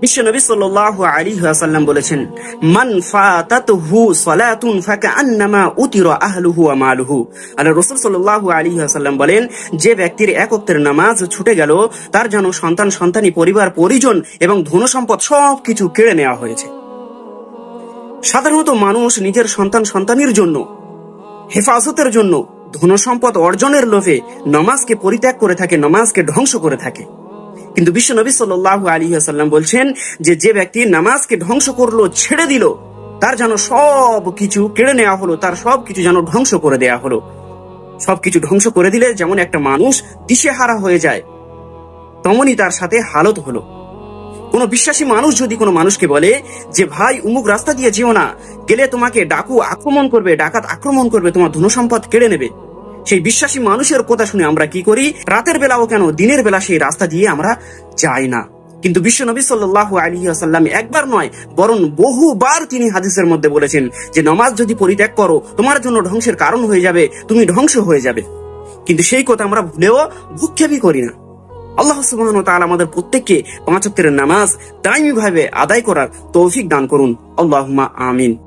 বিশ্বনবী সাল্লাল্লাহু আলাইহি ওয়াসাল্লাম বলেছেন, মান ফাতাতুহু সালাতুন ফাকান্নামা উতিরা আহলুহু ওয়া মালুহু। আল্লাহ রাসূল সাল্লাল্লাহু আলাইহি ওয়াসাল্লাম বলেন, যে ব্যক্তির এক নামাজ ছুটে গেল, তার যেন সন্তান, সন্তানি, পরিবার, পরিজন এবং ধন সম্পদ সবকিছু কেড়ে নেওয়া হয়েছে। সাধারণত মানুষ নিজের সন্তান, সন্তানির জন্য, হেফাজতের জন্য ধন সম্পদ অর্জনের লোভে নমাজকে পরিত্যাগ করে থাকে, নমাজকে ধ্বংস করে থাকে। কিন্তু বিশ্ব নবী সাল্লাহ আলী আসাল্লাম বলছেন যে যে ব্যক্তি নামাজকে ধ্বংস করল, ছেড়ে দিল, তার যেন সব কিছু কেড়ে নেওয়া হলো, তার সব কিছু যেন ধ্বংস করে দেয়া হলো। সবকিছু ধ্বংস করে দিলে যেমন একটা মানুষ দিশেহারা হয়ে যায় তেমনই তার সাথে হালত হলো। কোনো বিশ্বাসী মানুষ যদি কোনো মানুষকে বলে যে, ভাই, উমুক রাস্তা দিয়ে যেও না, গেলে তোমাকে ডাকু আক্রমণ করবে, ডাকাত আক্রমণ করবে, তোমার ধনসম্পদ কেড়ে নেবে। সেই বিশ্বাসী মানুষের কথা শুনে আমরা কি করি? রাতের বেলাও কেন? দিনের বেলা সেই রাস্তা দিয়ে আমরা যাই না। কিন্তু বিশ্ব নবী সাল্লাহ আলী আসাল্লাম একবার নয়, বরং বহুবার তিনি হাদিসের মধ্যে বলেছেন যে, নমাজ যদি পরিত্যাগ করো, তোমার জন্য ধ্বংসের কারণ হয়ে যাবে, তুমি ধ্বংস হয়ে যাবে। কিন্তু সেই কথা আমরা ভুলেও ভূক্ষেপই করি না। আল্লাহ সুবহান ওয়া আমাদের প্রত্যেককে পাঁচ ওয়াক্তের নামাজ দায়ী ভাবে আদায় করার তৌফিক দান করুন। আল্লাহুম্মা আমিন।